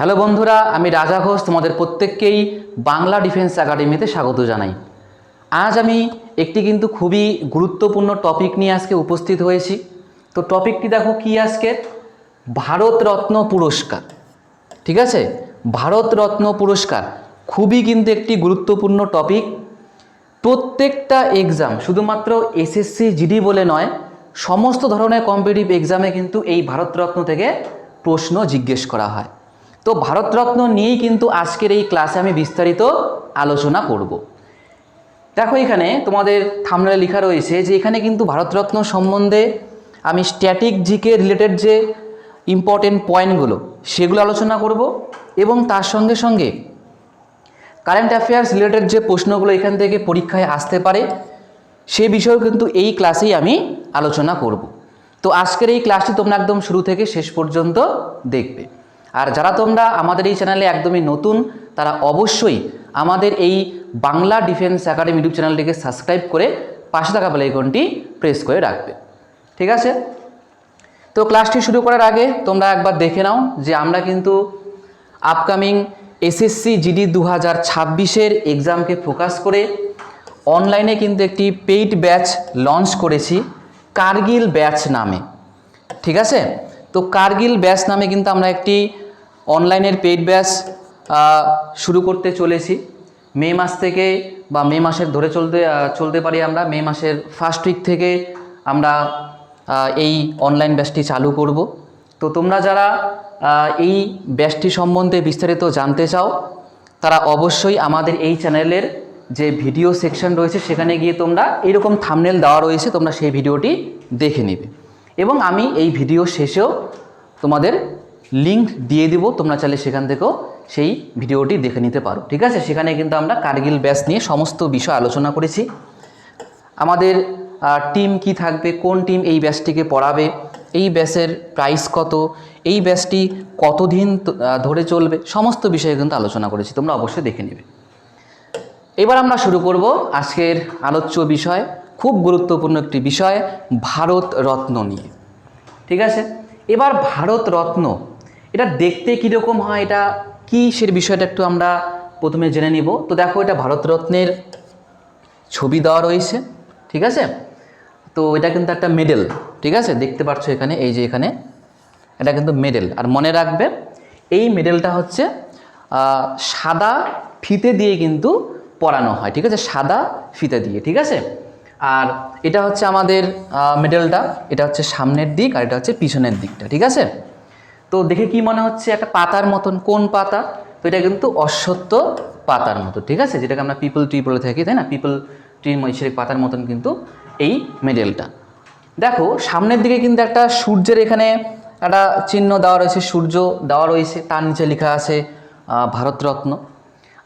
Hello বন্ধুরা, আমি রাজা ঘোষ, তোমাদের প্রত্যেককেই বাংলা ডিফেন্স একাডেমিতে স্বাগত জানাই। আজ আমি একটি কিন্তু খুবই গুরুত্বপূর্ণ টপিক নিয়ে আজকে উপস্থিত হয়েছি। তো টপিকটি দেখো কি আজকে? ভারতরত্ন পুরস্কার। ঠিক আছে? ভারতরত্ন পুরস্কার খুবই কিন্তু একটি গুরুত্বপূর্ণ টপিক। প্রত্যেকটা এক্সাম, শুধুমাত্র এসএসসি, জিডি বলে নয়, সমস্ত ধরনের কম্পিটিটিভ এক্সামে কিন্তু এই ভারতরত্ন থেকে প্রশ্ন জিজ্ঞেস করা হয়। তো ভারতরত্ন নিয়েই কিন্তু আজকের এই ক্লাসে আমি বিস্তারিত আলোচনা করব। দেখো এখানে তোমাদের থামলে লেখা রয়েছে যে এখানে কিন্তু ভারতরত্ন সম্বন্ধে আমি স্ট্যাটিক জিকে রিলেটেড যে ইম্পর্টেন্ট পয়েন্টগুলো সেগুলো আলোচনা করব এবং তার সঙ্গে সঙ্গে কারেন্ট অ্যাফেয়ার্স রিলেটেড যে প্রশ্নগুলো এখান থেকে পরীক্ষায় আসতে পারে, সে বিষয়েও কিন্তু এই ক্লাসেই আমি আলোচনা করব। তো আজকের এই ক্লাসটি তোমরা একদম শুরু থেকে শেষ পর্যন্ত দেখবে। আর যারা তোমরা আমাদের এই চ্যানেলে একদমই নতুন, তারা অবশ্যই আমাদের এই বাংলা ডিফেন্স একাডেমি ইউটিউব চ্যানেলটিকে সাবস্ক্রাইব করে পাশে থাকা বেলাইকনটি প্রেস করে রাখবে। ঠিক আছে? তো ক্লাসটি শুরু করার আগে তোমরা একবার দেখে নাও যে আমরা কিন্তু আপকামিং এসএসসি জিডি দু হাজার ছাব্বিশের এক্সামকে ফোকাস করে অনলাইনে কিন্তু একটি পেইড ব্যাচ লঞ্চ করেছি কার্গিল ব্যাচ নামে। ঠিক আছে? তো কার্গিল ব্যাচ নামে কিন্তু আমরা একটি অনলাইনের পেইড ব্যাচ শুরু করতে চলেছি। মে মাস থেকে বা মে মাসের ধরে চলতে চলতে পারি আমরা। মে মাসের ফার্স্ট উইক থেকে আমরা এই অনলাইন ব্যাচটি চালু করব। তো তোমরা যারা এই ব্যাচটি সম্বন্ধে বিস্তারিত জানতে চাও, তারা অবশ্যই আমাদের এই চ্যানেলের যে ভিডিও সেকশন রয়েছে, সেখানে গিয়ে তোমরা এরকম থামনেল দেওয়া রয়েছে, তোমরা সেই ভিডিওটি দেখে নেবে। এবং আমি এই ভিডিও শেষেও তোমাদের লিঙ্ক দিয়ে দিব, তোমরা চাইলে সেখান থেকেও সেই ভিডিওটি দেখে নিতে পারো। ঠিক আছে? সেখানে কিন্তু আমরা কার্গিল ব্যাচ নিয়ে সমস্ত বিষয় আলোচনা করেছি। আমাদের টিম কি থাকবে? কোন টিম এই ব্যাচটিকে পড়াবে? এই ব্যাচের প্রাইস কত? এই ব্যাচটি কতদিন ধরে চলবে? সমস্ত বিষয়ে কিন্তু আলোচনা করেছি, তোমরা অবশ্যই দেখে নেবে। এবার আমরা শুরু করব আজকের আলোচ্য বিষয়, খুব গুরুত্বপূর্ণ একটি বিষয়, ভারত রত্ন নিয়ে। ঠিক আছে? এবার ভারত রত্ন এটা দেখতে কীরকম হয়, এটা কী সে বিষয়টা একটু আমরা প্রথমে জেনে নিব। তো দেখো, এটা ভারতরত্নের ছবি দেওয়া রয়েছে, ঠিক আছে? তো এটা কিন্তু একটা মেডেল ঠিক আছে? দেখতে পাচ্ছ এখানে, এই যে এখানে, এটা কিন্তু মেডেল আর মনে রাখবে, এই মেডেলটা হচ্ছে সাদা ফিতে দিয়ে কিন্তু পরানো হয়, ঠিক আছে? সাদা ফিতে দিয়ে, ঠিক আছে? আর এটা হচ্ছে আমাদের মেডেলটা এটা হচ্ছে সামনের দিক আর এটা হচ্ছে পিছনের দিকটা, ঠিক আছে? তো দেখে কি মনে হচ্ছে? একটা পাতার মতন। কোন পাতা? তো এটা কিন্তু অশ্বত্থ পাতার মতো, ঠিক আছে? যেটাকে আমরা পিপল ট্রি বলে থাকি, তাই না? পিপল ট্রি মৈশিরিক পাতার মতন কিন্তু এই মেডেলটা দেখো, সামনের দিকে কিন্তু একটা সূর্যের এখানে একটা চিহ্ন দেওয়া রয়েছে, সূর্য দেওয়া রয়েছে। তার নিচে লেখা আছে ভারতরত্ন।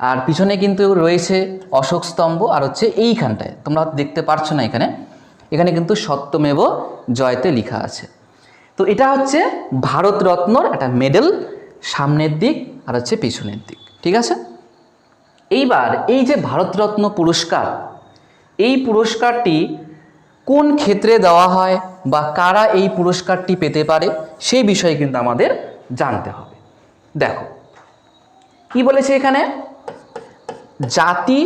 আর পিছনে কিন্তু রয়েছে অশোক স্তম্ভ, আর হচ্ছে এইখানটায়। তোমরা দেখতে পারছ না এখানে। এখানে কিন্তু সত্যমেব জয়তে লেখা আছে। তো এটা হচ্ছে ভারতরত্নর একটা মেডেল সামনের দিক আর হচ্ছে পিছনের দিক, ঠিক আছে? এইবার এই যে ভারতরত্ন পুরস্কার, এই পুরস্কারটি কোন ক্ষেত্রে দেওয়া হয় বা কারা এই পুরস্কারটি পেতে পারে, সেই বিষয়ে কিন্তু আমাদের জানতে হবে। দেখো, কি বলেছে এখানে? জাতি,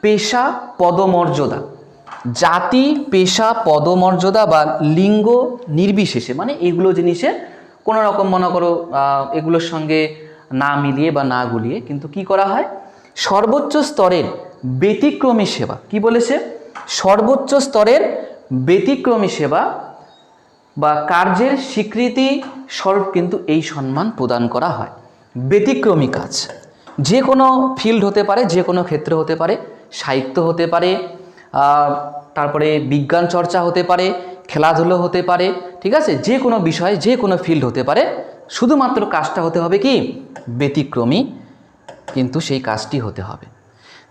পেশা, পদমর্যাদা। জাতি, পেশা, পদমর্যাদা বা লিঙ্গ নির্বিশেষে মানে এগুলো জিনিসে কোনো রকম মনে করো এগুলোর সঙ্গে না মিলিয়ে বা না গুলিয়ে কিন্তু কি করা হয়? সর্বোচ্চ স্তরের ব্যতিক্রমী সেবা। কি বলেছে? সর্বোচ্চ স্তরের ব্যতিক্রমী সেবা বা কার্যের স্বীকৃতি স্বরূপ কিন্তু এই সম্মান প্রদান করা হয়। ব্যতিক্রমী কাজ। যে কোনো ফিল্ড হতে পারে, যে কোনো ক্ষেত্র হতে পারে, সাহিত্য হতে পারে তারপরে বিজ্ঞান চর্চা হতে পারে, খেলাধুলো হতে পারে, ঠিক আছে? যে কোনো বিষয়, যে কোনো ফিল্ড হতে পারে। শুধুমাত্র কাজটা হতে হবে কি? ব্যতিক্রমী। কিন্তু সেই কাজটি হতে হবে।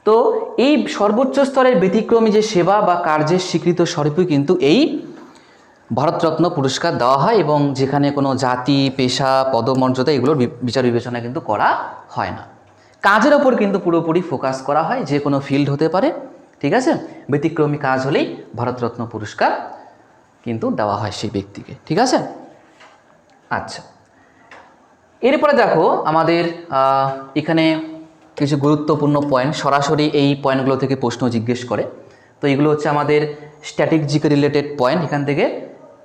তো এই সর্বোচ্চ স্তরের ব্যতিক্রমী যে সেবা বা কার্যের স্বীকৃত স্বরূপই কিন্তু এই ভারতরত্ন পুরস্কার দেওয়া হয় এবং যেখানে কোনো জাতি, পেশা, পদমর্যাদা এগুলোর বিচার বিবেচনা কিন্তু করা হয় না। কাজের ওপর কিন্তু পুরোপুরি ফোকাস করা হয়, যে কোনো ফিল্ড হতে পারে। ঠিক আছে? ব্যতিক্রমী কাজ হলেই ভারতরত্ন পুরস্কার কিন্তু দেওয়া হয় সেই ব্যক্তিকে, ঠিক আছে? আচ্ছা। এরপরে দেখো আমাদের এখানে কিছু গুরুত্বপূর্ণ পয়েন্ট সরাসরি এই পয়েন্টগুলো থেকে প্রশ্ন জিজ্ঞেস করে। তো এগুলো হচ্ছে আমাদের স্ট্যাটিক জিকে রিলেটেড পয়েন্ট এখান থেকে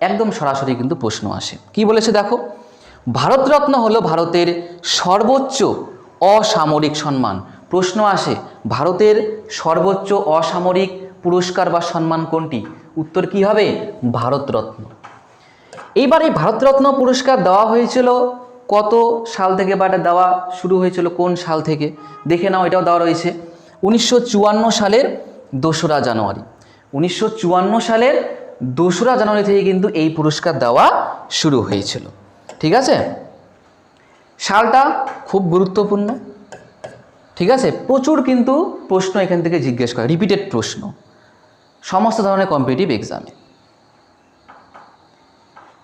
একদম সরাসরি কিন্তু প্রশ্ন আসে। কি বলেছে দেখো? ভারতরত্ন হলো ভারতের সর্বোচ্চ অসামরিক সম্মান প্রশ্ন আসে, ভারতের সর্বোচ্চ অসামরিক পুরস্কার বা সম্মান কোনটি? উত্তর কি হবে? ভারতরত্ন। এইবার এই ভারতরত্ন পুরস্কার দেওয়া হয়েছিল কত সাল থেকে বা এটা দেওয়া শুরু হয়েছিল কোন সাল থেকে? দেখে নাও, এটাও দেওয়া রয়েছে। উনিশশো চুয়ান্ন সালের দোসরা জানুয়ারি। উনিশশো চুয়ান্ন সালের দোসরা জানুয়ারি থেকে কিন্তু এই পুরস্কার দেওয়া শুরু হয়েছিল। ঠিক আছে? সালটা খুব গুরুত্বপূর্ণ। ঠিক আছে? প্রচুর কিন্তু প্রশ্ন এখান থেকে জিজ্ঞেস করে রিপিটেড প্রশ্ন। সমস্ত ধরনের কম্পিটিটিভ এক্সামে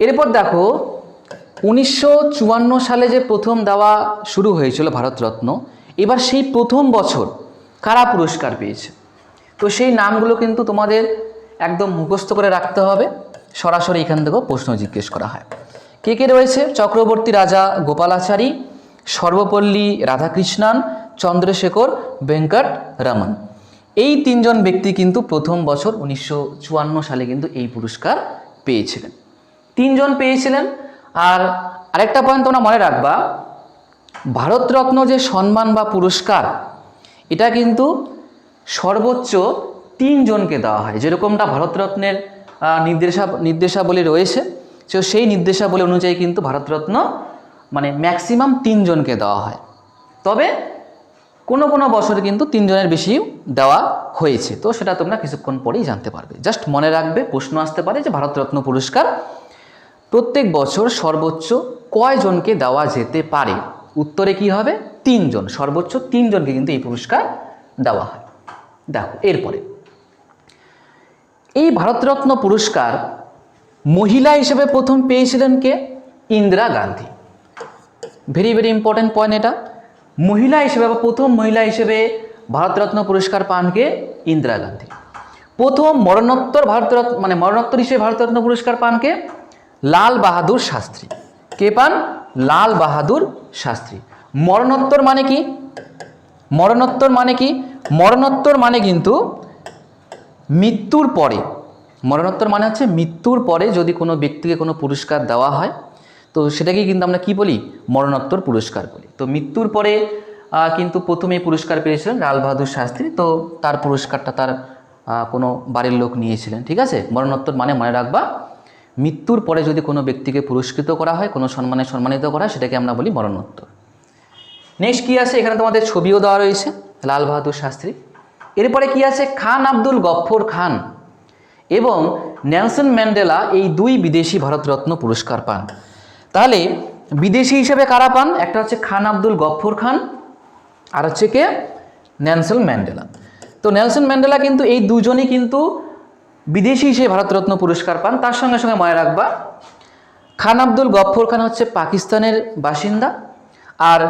এরপর দেখো, উনিশশো চুয়ান্ন সালে যে প্রথম দেওয়া শুরু হয়েছিল ভারতরত্ন, এবার সেই প্রথম বছর কারা পুরস্কার পেয়েছে? তো সেই নামগুলো কিন্তু তোমাদের একদম মুখস্থ করে রাখতে হবে। সরাসরি এখান থেকেও প্রশ্ন জিজ্ঞেস করা হয়। কে কে রয়েছে? চক্রবর্তী রাজা গোপালাচারী, সর্বপল্লী রাধাকৃষ্ণান চন্দ্রশেখর ভেঙ্কট রমন। এই তিনজন ব্যক্তি কিন্তু প্রথম বছর উনিশশো চুয়ান্ন সালে কিন্তু এই পুরস্কার পেয়েছিলেন। তিনজন পেয়েছিলেন। আর আরেকটা পয়েন্ট তোমরা মনে রাখবা, ভারতরত্ন যে সম্মান বা পুরস্কার, এটা কিন্তু সর্বোচ্চ তিনজনকে দেওয়া হয়। যেরকমটা ভারতরত্নের নির্দেশা, নির্দেশাবলী রয়েছে, তো সেই নির্দেশাবলী অনুযায়ী কিন্তু ভারতরত্ন মানে ম্যাক্সিমাম তিনজনকে দেওয়া হয়। তবে কোনো কোনো বছরে কিন্তু তিনজনের বেশি দেওয়া হয়েছে। তো সেটা তোমরা কিছুক্ষণ পরেই জানতে পারবে। জাস্ট মনে রাখবে, প্রশ্ন আসতে পারে যে ভারতরত্ন পুরস্কার প্রত্যেক বছর সর্বোচ্চ কয়জনকে দেওয়া যেতে পারে? উত্তরে কি হবে? তিনজন। সর্বোচ্চ তিনজনকে কিন্তু এই পুরস্কার দেওয়া হয়। দেখো, এরপরে। এই ভারতরত্ন পুরস্কার মহিলা হিসেবে প্রথম পেয়েছিলেন কে? Indira Gandhi. Very very important point এটা। মহিলা হিসেবে বা প্রথম মহিলা হিসেবে ভারতরত্ন পুরস্কার পান কে ইন্দিরা গান্ধী। প্রথম মরণোত্তর ভারতরত্ন মানে মরণোত্তর হিসেবে ভারতরত্ন পুরস্কার পান কে লাল বাহাদুর শাস্ত্রী। কে পান? লাল বাহাদুর শাস্ত্রী। মরণোত্তর মানে কি? মরণোত্তর মানে কি? মরণোত্তর মানে কিন্তু মৃত্যুর পরে, মরণোত্তর মানে হচ্ছে মৃত্যুর পরে যদি কোনো ব্যক্তিকে কোনো পুরস্কার দেওয়া হয় তো সেটাকেই কিন্তু আমরা কি বলি? মরণোত্তর পুরস্কার বলি। তো মৃত্যুর পরে কিন্তু প্রথমে পুরস্কার পেয়েছিলেন লাল বাহাদুর শাস্ত্রী। তো তার পুরস্কারটা তার কোনো বাড়ির লোক নিয়েছিলেন, ঠিক আছে? মরণোত্তর মানে মনে রাখবা, মৃত্যুর পরে যদি কোনো ব্যক্তিকে পুরস্কৃত করা হয়, কোনো সম্মানে সম্মানিত করা হয়, সেটাকে আমরা বলি মরণোত্তর। নেক্সট কি আছে? এখানে তোমাদের ছবিও দেওয়া রয়েছে, লাল বাহাদুর শাস্ত্রী। এরপরে কি আছে? খান আব্দুল গফ্ফর খান এবং নেলসন ম্যান্ডেলা এই দুই বিদেশি ভারতরত্ন পুরস্কার পান। তাহলে বিদেশি হিসেবে কারা পান? একটা হচ্ছে খান আব্দুল গফ্ফর খান, আর হচ্ছে কে? Nelson Mandela. তো নেলসন ম্যান্ডেলা কিন্তু এই দুজনই কিন্তু বিদেশি হিসেবে ভারতরত্ন পুরস্কার পান। তার সঙ্গে সঙ্গে মনে রাখবা, খান আব্দুল গফ্ফর খান হচ্ছে পাকিস্তানের বাসিন্দা, আর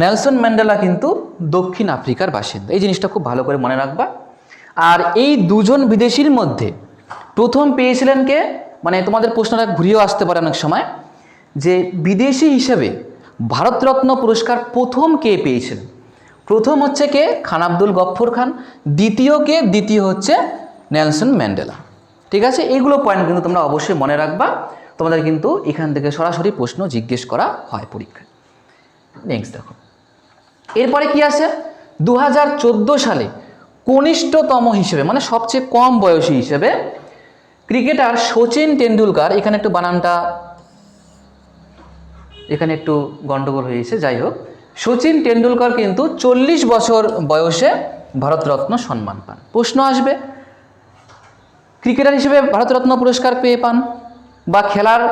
নেলসন ম্যান্ডেলা কিন্তু দক্ষিণ আফ্রিকার বাসিন্দা। এই জিনিসটা খুব ভালো করে মনে রাখবা। আর এই দুজন বিদেশির মধ্যে প্রথম পেয়েছিলেন কে? মানে তোমাদের প্রশ্নটা ঘুরিয়েও আসতে পারে অনেক সময়। যে বিদেশি হিসেবে ভারতরত্ন পুরস্কার প্রথম কে পেয়েছিলেন প্রথম হচ্ছে কে? খান আব্দুল গফ্ফর খান। দ্বিতীয় কে? দ্বিতীয় হচ্ছে নেলসন ম্যান্ডেলা। ঠিক আছে? এইগুলো পয়েন্ট কিন্তু তোমরা অবশ্যই মনে রাখবা। তোমাদের কিন্তু এখান থেকে সরাসরি প্রশ্ন জিজ্ঞেস করা হয় পরীক্ষায় নেক্সট দেখো। এরপরে কি আছে দু হাজার চোদ্দ সালে কনিষ্ঠতম হিসেবে মানে সবচেয়ে কম বয়সী হিসেবে ক্রিকেটার সচিন টেন্ডুলকার এখানে একটু বানানটা এখানে একটু গন্ডগোল হয়েছে যাই হোক। সচিন টেন্ডুলকার কিন্তু চল্লিশ বছর বয়সে ভারতরত্ন সম্মান পান। প্রশ্ন আসবে, ক্রিকেটার হিসেবে ভারতরত্ন পুরস্কার পেয়ে পান? বা খেলার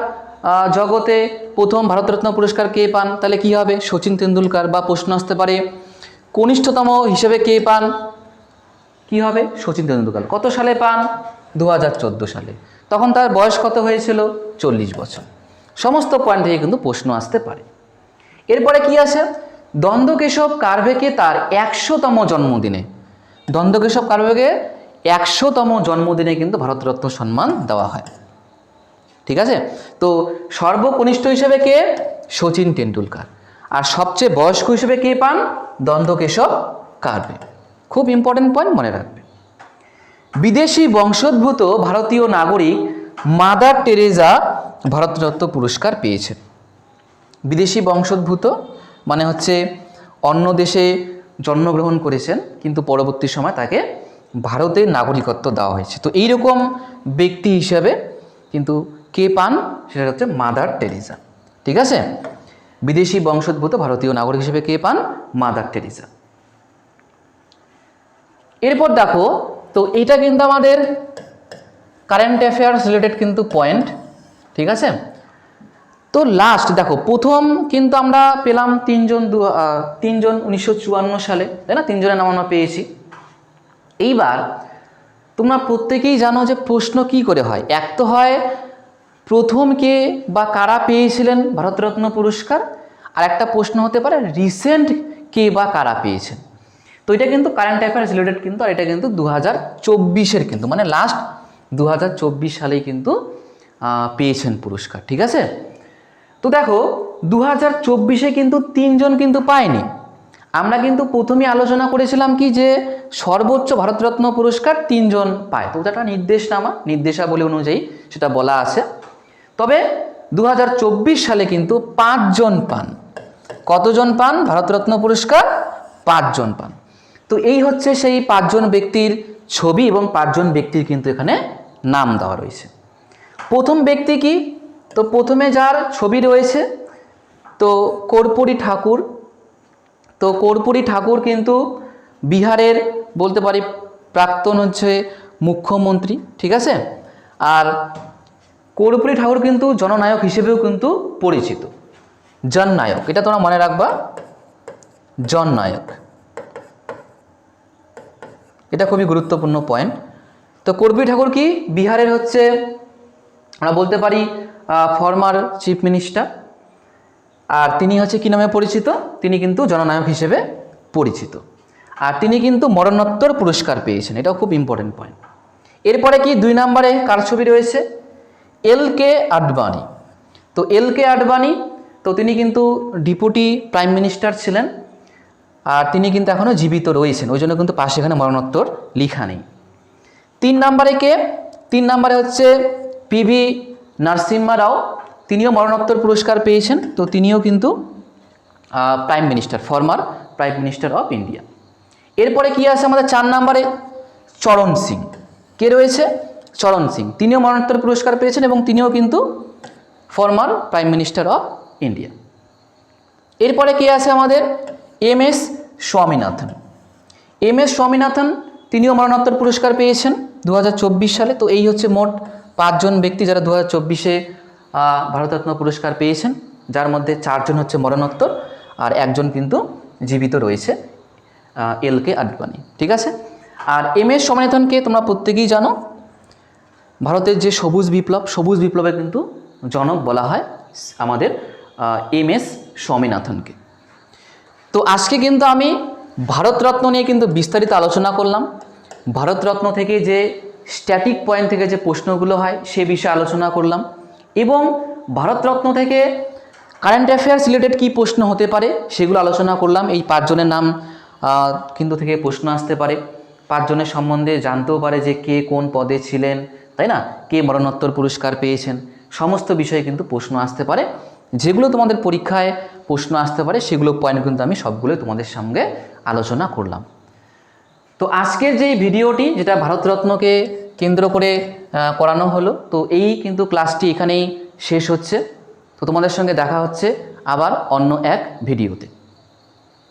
জগতে প্রথম ভারতরত্ন পুরস্কার কে পান? তাহলে কি হবে? সচিন তেন্ডুলকার বা প্রশ্ন আসতে পারে, কনিষ্ঠতম হিসেবে কে পান? কি হবে? সচিন তেন্ডুলকার। কত সালে পান? দু হাজার চোদ্দ সালে। তখন তার বয়স কত হয়েছিল? চল্লিশ বছর। সমস্ত পয়েন্ট থেকে কিন্তু প্রশ্ন আসতে পারে। এরপরে কি আছে দ্বন্দ্বকেশব কার্ভেকে তার একশোতম জন্মদিনে। দ্বন্দ্বকেশব কার্ভেকে একশোতম জন্মদিনে কিন্তু ভারতরত্ন সম্মান দেওয়া হয়। ঠিক আছে? তো সর্বকনিষ্ঠ হিসেবে কে? সচিন টেন্ডুলকার আর সবচেয়ে বয়স্ক হিসেবে কে পান? দ্বন্দ্বকেশব কার্ভে। খুব ইম্পর্টেন্ট পয়েন্ট মনে রাখবে। বিদেশি বংশোদ্ভূত ভারতীয় নাগরিক মাদার টেরেজা ভারতরত্ন পুরস্কার পেয়েছেন বিদেশি বংশোদ্ভূত মানে হচ্ছে অন্য দেশে জন্মগ্রহণ করেছেন, কিন্তু পরবর্তী সময় তাকে ভারতের নাগরিকত্ব দেওয়া হয়েছে। তো এইরকম ব্যক্তি হিসাবে কিন্তু কে পান? সেটা হচ্ছে মাদার টেরিজা। ঠিক আছে? বিদেশি বংশোদ্ভূত ভারতীয় নাগরিক হিসেবে কে পান? Mother Teresa. এরপর দেখো, তো এটা কিন্তু আমাদের কারেন্ট অ্যাফেয়ার্স রিলেটেড কিন্তু পয়েন্ট ঠিক আছে? তো লাস্ট দেখো, প্রথম কিন্তু আমরা পেলাম তিনজন দু তিনজন উনিশশো চুয়ান্ন সালে, তাই না? তিনজনের নাম আমরা পেয়েছি। এইবার তোমরা প্রত্যেকেই জানো যে প্রশ্ন কি করে হয়? এক তো হয় প্রথম কে বা কারা পেয়েছিলেন ভারতরত্ন পুরস্কার? আর একটা প্রশ্ন হতে পারে রিসেন্ট কে বা কারা পেয়েছেন? তো এটা কিন্তু কারেন্ট অ্যাফেয়ার্স রিলেটেড কিন্তু, আর এটা কিন্তু দু হাজার চব্বিশের কিন্তু মানে লাস্ট দু হাজার চব্বিশ সালেই কিন্তু পেয়েছেন পুরস্কার, ঠিক আছে? তো দেখো দু হাজার চব্বিশে কিন্তু তিনজন কিন্তু পায়নি। আমরা কিন্তু প্রথমে আলোচনা করেছিলাম কি যে, সর্বোচ্চ ভারতরত্ন পুরস্কার তিনজন পায়। তো ওটা নির্দেশনামা, নির্দেশাবলী অনুযায়ী সেটা বলা আছে। তবে দু হাজার চব্বিশ সালে কিন্তু পাঁচজন পান। কতজন পান? ভারতরত্ন পুরস্কার পাঁচজন পান। তো এই হচ্ছে সেই পাঁচজন ব্যক্তির ছবি এবং পাঁচজন ব্যক্তির কিন্তু এখানে নাম দেওয়া রয়েছে। প্রথম ব্যক্তি কি? তো প্রথমে যার ছবি রয়েছে, তো কর্পূরী ঠাকুর। তো কর্পূরী ঠাকুর কিন্তু বিহারের বলতে পারি প্রাক্তন হচ্ছে মুখ্যমন্ত্রী, ঠিক আছে? আর কর্পূরী ঠাকুর কিন্তু জননায়ক হিসেবেও কিন্তু পরিচিত। জননায়ক, এটা তোমরা মনে রাখবা? জননায়ক। এটা খুবই গুরুত্বপূর্ণ পয়েন্ট তো করবি ঠাকুর কি? বিহারের হচ্ছে, আমরা বলতে পারি ফর্মার চিফ মিনিস্টার আর তিনি হচ্ছে কি নামে পরিচিত? তিনি কিন্তু জননায়ক হিসেবে পরিচিত। আর তিনি কিন্তু মরণোত্তর পুরস্কার পেয়েছেন, এটাও খুব ইম্পর্টেন্ট পয়েন্ট এরপরে কি দুই নম্বরে কার ছবি রয়েছে? এল কে আডবাণী। তো এল কে আডবাণী, তো তিনি কিন্তু ডিপুটি প্রাইম মিনিস্টার ছিলেন। আর তিনি কিন্তু এখনও জীবিত রয়েছেন, ওই জন্য কিন্তু পাশে এখানে মরণোত্তর লিখা নেই। তিন নম্বরে কে? তিন নম্বরে হচ্ছে পিভি নরসিম্হা রাও তিনিও মরণোত্তর পুরস্কার পেয়েছেন। তো তিনিও কিন্তু prime minister former prime minister of India এরপরে কি আছে আমাদের চার নম্বরে? চরণ সিং। কে রয়েছে? চরণ সিং। তিনিও মরণোত্তর পুরস্কার পেয়েছেন এবং তিনিও কিন্তু former prime minister of India এরপরে কে আছে আমাদের? M S Swaminathan. M S Swaminathan, তিনিও মরণোত্তর পুরস্কার পেয়েছেন। দু হাজার চব্বিশ সালে, তো এই হচ্ছে মোট পাঁচজন ব্যক্তি যারা দু হাজার চব্বিশে ভারতরত্ন পুরস্কার পেয়েছেন, যার মধ্যে চারজন হচ্ছে মরণোত্তর আর একজন কিন্তু জীবিত রয়েছে এল কে আডবাণী, ঠিক আছে? আর এম এস স্বামীনাথনকে তোমরা প্রত্যেকেই জানো, ভারতের যে সবুজ বিপ্লব, সবুজ বিপ্লবের কিন্তু জনক বলা হয় আমাদের এম এস স্বামীনাথনকে তো আজকে কিন্তু আমি ভারতরত্ন নিয়ে কিন্তু বিস্তারিত আলোচনা করলাম ভারতরত্ন থেকে যে স্ট্যাটিক পয়েন্ট থেকে যে প্রশ্নগুলো হয়, সে বিষয়ে আলোচনা করলাম। এবং ভারতরত্ন থেকে কারেন্ট অ্যাফেয়ার্স রিলেটেড কী প্রশ্ন হতে পারে, সেগুলো আলোচনা করলাম। এই পাঁচজনের নাম কিন্তু থেকে প্রশ্ন আসতে পারে। পাঁচজনের সম্বন্ধে জানতেও পারে যে কে কোন পদে ছিলেন, তাই না? কে মরণোত্তর পুরস্কার পেয়েছেন? সমস্ত বিষয়ে কিন্তু প্রশ্ন আসতে পারে। যেগুলো তোমাদের পরীক্ষায় প্রশ্ন আসতে পারে, সেগুলো পয়েন্ট কিন্তু আমি সবগুলোই তোমাদের সঙ্গে আলোচনা করলাম। তো আজকের যেই ভিডিওটি, যেটা ভারতরত্নকে কেন্দ্র করে করানো হলো, তো এই কিন্তু ক্লাসটি এখানেই শেষ হচ্ছে। তো তোমাদের সঙ্গে দেখা হচ্ছে আবার অন্য এক ভিডিওতে।